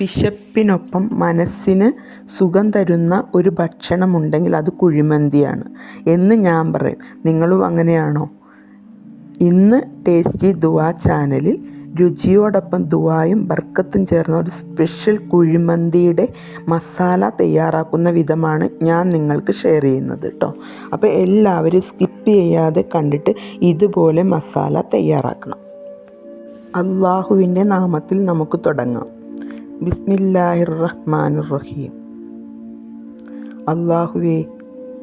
വിശപ്പിനൊപ്പം മനസ്സിന് സുഖം തരുന്ന ഒരു ഭക്ഷണമുണ്ടെങ്കിൽ അത് കുഴിമന്തിയാണ്. എന്ന് ഞാൻ പറയും. നിങ്ങളും അങ്ങനെയാണോ? ഇന്ന് ടേസ്റ്റി ദുവാ ചാനലിൽ രുചിയോടൊപ്പം ദുവായും ബർക്കത്തും ചേർന്ന ഒരു സ്പെഷ്യൽ കുഴിമന്തിയുടെ മസാല തയ്യാറാക്കുന്ന വിധമാണ് ഞാൻ നിങ്ങൾക്ക് ഷെയർ ചെയ്യുന്നത് കേട്ടോ. അപ്പോൾ എല്ലാവരും സ്കിപ്പ് ചെയ്യാതെ കണ്ടിട്ട് ഇതുപോലെ മസാല തയ്യാറാക്കണം. അള്ളാഹുവിന്റെ നാമത്തിൽ നമുക്ക് തുടങ്ങാം. ബിസ്മില്ലാഹിർ റഹ്മാനിർ റഹീം അള്ളാഹുവെ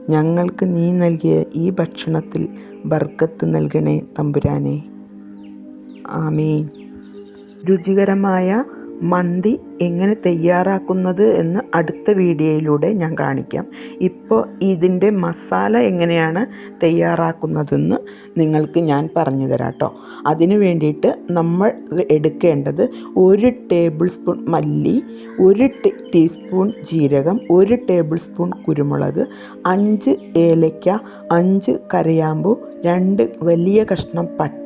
ഞങ്ങൾക്ക് നീ നൽകിയ ഈ ഭക്ഷണത്തിൽ ബർക്കത്ത് നൽകണേ തമ്പുരാനെ. ആമീൻ. രുചികരമായ മന്തി എങ്ങനെ തയ്യാറാക്കുന്നത് എന്ന് അടുത്ത വീഡിയോയിലൂടെ ഞാൻ കാണിക്കാം. ഇപ്പോൾ ഇതിന്റെ മസാല എങ്ങനെയാണ് തയ്യാറാക്കുന്നതെന്ന് നിങ്ങൾക്ക് ഞാൻ പറഞ്ഞു തരാം കേട്ടോ. അതിന് വേണ്ടിയിട്ട് നമ്മൾ എടുക്കേണ്ടത് ഒരു ടേബിൾ സ്പൂൺ മല്ലി ഒരു ടീസ്പൂൺ ജീരകം ഒരു ടേബിൾ സ്പൂൺ കുരുമുളക് അഞ്ച് ഏലയ്ക്ക അഞ്ച് കരയാമ്പു രണ്ട് വലിയ കഷ്ണം പട്ട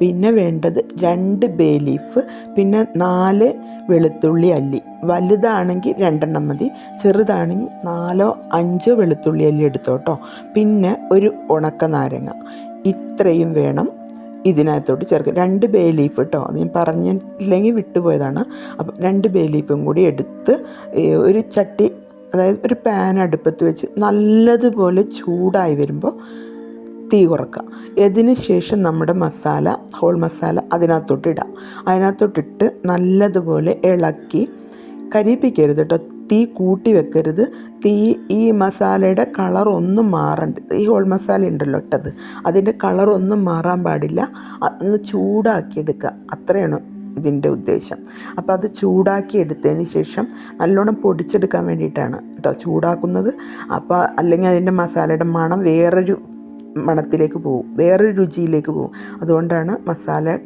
പിന്നെ വേണ്ടത് രണ്ട് ബേ ലീഫ് പിന്നെ നാല് വെളുത്തുള്ളി അല്ലി. വലുതാണെങ്കിൽ രണ്ടെണ്ണം മതി ചെറുതാണെങ്കിൽ നാലോ അഞ്ചോ വെളുത്തുള്ളി അല്ലി എടുത്തോട്ടോ പിന്നെ ഒരു ഉണക്ക നാരങ്ങ. ഇത്രയും വേണം ഇതിനകത്തോട്ട് ചേർക്കുക രണ്ട് ബേ ലീഫ് കേട്ടോ അത് ഞാൻ പറഞ്ഞില്ലെങ്കിൽ വിട്ടുപോയതാണ്. അപ്പം രണ്ട് ബേ ലീഫും കൂടി എടുത്ത് ഒരു ചട്ടി അതായത് ഒരു പാൻ അടുപ്പത്ത് വെച്ച് നല്ലതുപോലെ ചൂടായി വരുമ്പോൾ തീ കുറക്കുക. ഇതിന് ശേഷം നമ്മുടെ മസാല ഹോൾ മസാല അതിനകത്തോട്ടിടാം. അതിനകത്തോട്ടിട്ട് നല്ലതുപോലെ ഇളക്കി കരിപ്പിക്കരുത് കേട്ടോ തീ കൂട്ടി വെക്കരുത്. തീ ഈ മസാലയുടെ കളർ ഒന്നും മാറണ്ട. ഈ ഹോൾ മസാല ഉണ്ടല്ലോ ഇട്ടത്. അതിന്റെ കളർ ഒന്നും മാറാൻ പാടില്ല. ഒന്ന് ചൂടാക്കി എടുക്കുക. അത്രയാണ് ഇതിന്റെ ഉദ്ദേശം. അപ്പോൾ അത് ചൂടാക്കി എടുത്തതിന് ശേഷം നല്ലോണം പൊടിച്ചെടുക്കാൻ വേണ്ടിയിട്ടാണ് കേട്ടോ ചൂടാക്കുന്നത്. അപ്പോൾ അല്ലെങ്കിൽ അതിന്റെ മസാലയുടെ മണം വേറൊരു മണത്തിലേക്ക് പോകും. വേറൊരു രുചിയിലേക്ക് പോകും. അതുകൊണ്ടാണ് മസാല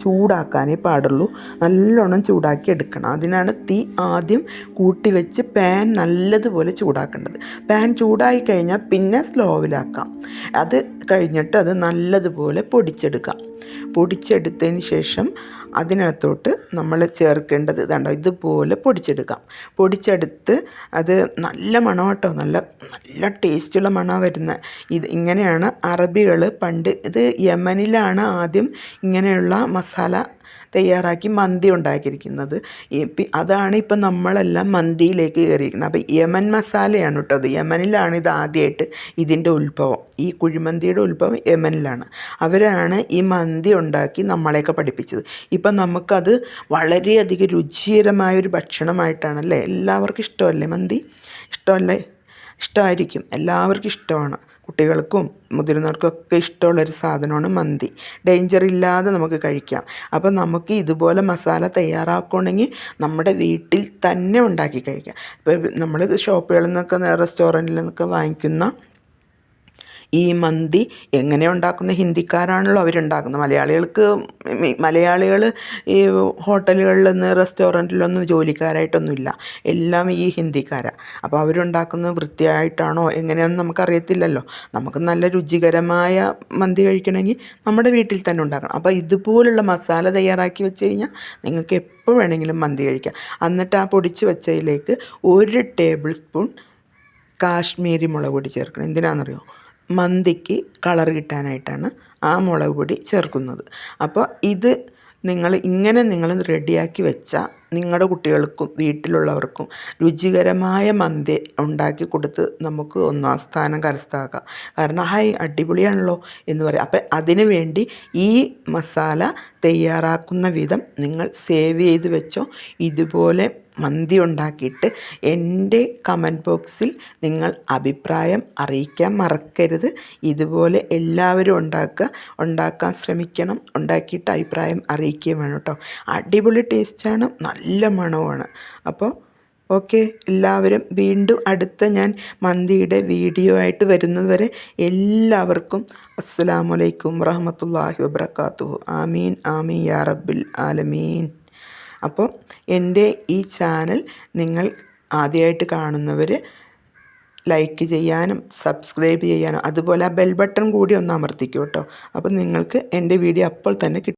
ചൂടാക്കാനേ പാടുള്ളൂ. നല്ലോണം ചൂടാക്കി എടുക്കണം. അതിനാണ് തീ ആദ്യം കൂട്ടി വെച്ച് പാൻ നല്ലതുപോലെ ചൂടാക്കേണ്ടത്. പാൻ ചൂടായി കഴിഞ്ഞാൽ പിന്നെ സ്ലോവിലാക്കാം. അത് കഴിഞ്ഞിട്ട് അത് നല്ലതുപോലെ പൊടിച്ചെടുക്കാം. പൊടിച്ചെടുത്തതിന് ശേഷം അതിനകത്തോട്ട് നമ്മൾ ചേർക്കേണ്ടത് ഇതാണ്ടോ ഇതുപോലെ പൊടിച്ചെടുക്കാം. പൊടിച്ചെടുത്ത് അത് നല്ല മണം കേട്ടോ നല്ല നല്ല ടേസ്റ്റുള്ള മണമാണ് വരുന്നത്. ഇത് ഇങ്ങനെയാണ് അറബികൾ പണ്ട് ഇത് യമനിലാണ് ആദ്യം ഇങ്ങനെയുള്ള മസാല തയ്യാറാക്കി മന്തി ഉണ്ടാക്കിയിരിക്കുന്നത്. അതാണ് ഇപ്പം നമ്മളെല്ലാം മന്തിയിലേക്ക് കയറിയിരിക്കുന്നത്. അപ്പോൾ യമൻ മസാലയാണ് കേട്ടോ അത് യമനിലാണ് ഇത് ആദ്യമായിട്ട് ഇതിന്റെ ഉത്ഭവം. ഈ കുഴിമന്തിയുടെ ഉത്ഭവം യമനിലാണ്. അവരാണ് ഈ മന്തി ഉണ്ടാക്കി നമ്മളെയൊക്കെ പഠിപ്പിച്ചത്. ഇപ്പം നമുക്കത് വളരെയധികം രുചികരമായ ഒരു ഭക്ഷണമായിട്ടാണല്ലേ? എല്ലാവർക്കും ഇഷ്ടമല്ലേ മന്തി? ഇഷ്ടമല്ലേ? ഇഷ്ടമായിരിക്കും എല്ലാവർക്കും ഇഷ്ടമാണ്. കുട്ടികൾക്കും മുതിർന്നവർക്കൊക്കെ ഇഷ്ടമുള്ളൊരു സാധനമാണ് മന്തി. ഡേഞ്ചർ ഇല്ലാതെ നമുക്ക് കഴിക്കാം. അപ്പോൾ നമുക്ക് ഇതുപോലെ മസാല തയ്യാറാക്കുകയാണെങ്കിൽ നമ്മുടെ വീട്ടിൽ തന്നെ ഉണ്ടാക്കി കഴിക്കാം. ഇപ്പോൾ നമ്മൾ ഷോപ്പുകളിൽ നിന്നൊക്കെ റെസ്റ്റോറന്റിൽ നിന്നൊക്കെ വാങ്ങിക്കുന്ന ഈ മന്തി എങ്ങനെ ഉണ്ടാക്കുന്ന ഹിന്ദിക്കാരാണല്ലോ അവരുണ്ടാക്കുന്നത്. മലയാളികൾക്ക് മലയാളികൾ ഈ ഹോട്ടലുകളിൽ നിന്ന് റെസ്റ്റോറന്റിലൊന്നും ജോലിക്കാരായിട്ടൊന്നുമില്ല. എല്ലാം ഈ ഹിന്ദിക്കാരാണ് അപ്പോൾ അവരുണ്ടാക്കുന്നത് വൃത്തിയായിട്ടാണോ എങ്ങനെയാണെന്ന് നമുക്കറിയത്തില്ലല്ലോ. നമുക്ക് നല്ല രുചികരമായ മന്തി കഴിക്കണമെങ്കിൽ നമ്മുടെ വീട്ടിൽ തന്നെ ഉണ്ടാക്കണം. അപ്പോൾ ഇതുപോലുള്ള മസാല തയ്യാറാക്കി വെച്ച് കഴിഞ്ഞാൽ നിങ്ങൾക്ക് എപ്പോൾ വേണമെങ്കിലും മന്തി കഴിക്കാം. എന്നിട്ട് ആ പൊടിച്ച് വെച്ചതിലേക്ക് ഒരു ടേബിൾ സ്പൂൺ കാശ്മീരി മുളക് പൊടി ചേർക്കണം. എന്തിനാണെന്നറിയോ? മന്തിക്ക് കളർ കിട്ടാനായിട്ടാണ് ആ മുളക് പൊടി ചേർക്കുന്നത്. അപ്പോൾ ഇത് നിങ്ങൾ ഇങ്ങനെ നിങ്ങൾ റെഡിയാക്കി വെച്ചാൽ നിങ്ങളുടെ കുട്ടികൾക്കും വീട്ടിലുള്ളവർക്കും രുചികരമായ മന്തി ഉണ്ടാക്കി കൊടുത്ത് നമുക്ക് ഒന്നാം സ്ഥാനം കരസ്ഥമാക്കാം. കാരണം ഹായ് അടിപൊളിയാണല്ലോ എന്ന് പറയാം. അപ്പം അതിനു വേണ്ടി ഈ മസാല തയ്യാറാക്കുന്ന വിധം നിങ്ങൾ സേവ് ചെയ്ത് വെച്ചോ. ഇതുപോലെ മന്തി ഉണ്ടാക്കിയിട്ട് എന്റെ കമന്റ് ബോക്സിൽ നിങ്ങൾ അഭിപ്രായം അറിയിക്കാൻ മറക്കരുത്. ഇതുപോലെ എല്ലാവരും ഉണ്ടാക്കുക. ഉണ്ടാക്കാൻ ശ്രമിക്കണം. ഉണ്ടാക്കിയിട്ട് അഭിപ്രായം അറിയിക്കുകയും വേണം കേട്ടോ. അടിപൊളി ടേസ്റ്റാണ് നല്ല മണമാണ്. അപ്പോൾ ഓക്കെ എല്ലാവരും വീണ്ടും അടുത്ത ഞാൻ മന്തിയുടെ വീഡിയോ ആയിട്ട് വരുന്നതുവരെ എല്ലാവർക്കും അസ്സലാമലൈക്കും വറഹമത്തല്ലാഹി വബർക്കാത്തു ആമീൻ ആമീൻ യാ റബ്ബിൽ ആലമീൻ. അപ്പോൾ എന്റെ ഈ ചാനൽ നിങ്ങൾ ആദ്യമായിട്ട് കാണുന്നവർ ലൈക്ക് ചെയ്യാനും സബ്സ്ക്രൈബ് ചെയ്യാനും അതുപോലെ ആ ബെൽ ബട്ടൺ കൂടി ഒന്ന് അമർത്തിക്കൂ കേട്ടോ. അപ്പോൾ നിങ്ങൾക്ക് എന്റെ വീഡിയോ അപ്പോൾ തന്നെ കിട്ടും.